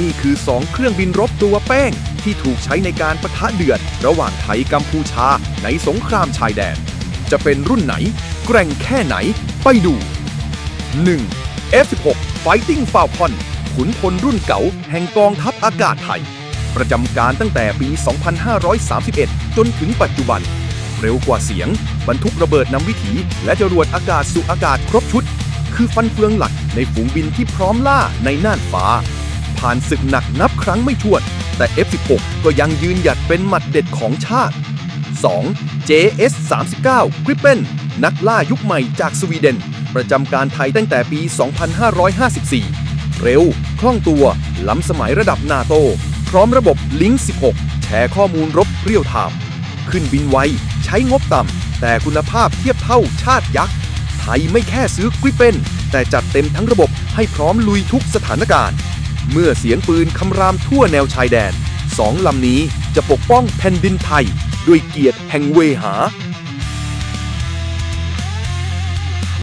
นี่คือ 2 เครื่องบินรบตัวแป้ง ที่ถูกใช้ในการประทะเดือด ระหว่างไทยกัมพูชาในสงครามชายแดน จะเป็นรุ่นไหน แกร่งแค่ไหน ไปดู 1. F16 Fighting Falcon ขุนพลรุ่นเก่าแห่งกองทัพอากาศไทย ประจำการตั้งแต่ปี 2531 จนถึงปัจจุบัน เร็วกว่าเสียง บรรทุกระเบิดนำวิถี และจรวดอากาศสู่อากาศครบชุด คือฟันเฟืองหลักในฝูงบินที่พร้อมล่าในน่านฟ้า ผ่านศึกหนักนับครั้งไม่ถ้วน แต่ F16 ก็ยังยืนหยัดเป็นหมัดเด็ดของชาติ 2. JS 39 Gripen นักล่ายุคใหม่จากสวีเดน ประจำการไทยตั้งแต่ปี 2554 เร็ว คล่องตัว ล้ำสมัยระดับนาโต พร้อมระบบลิงก์16 แชร์ข้อมูลรบเรียลไทม์ขึ้นบินไว ใช้งบต่ำ แต่คุณภาพเทียบเท่าชาติยักษ์ ไทยไม่แค่ซื้อกริปเปนแต่จัดเต็มทั้งระบบให้พร้อมลุยทุกสถานการณ์ เมื่อเสียงปืนคำรามทั่วแนวชายแดนสองลำนี้จะปกป้องแผ่นดินไทย ด้วยเกียรติแห่งเวหา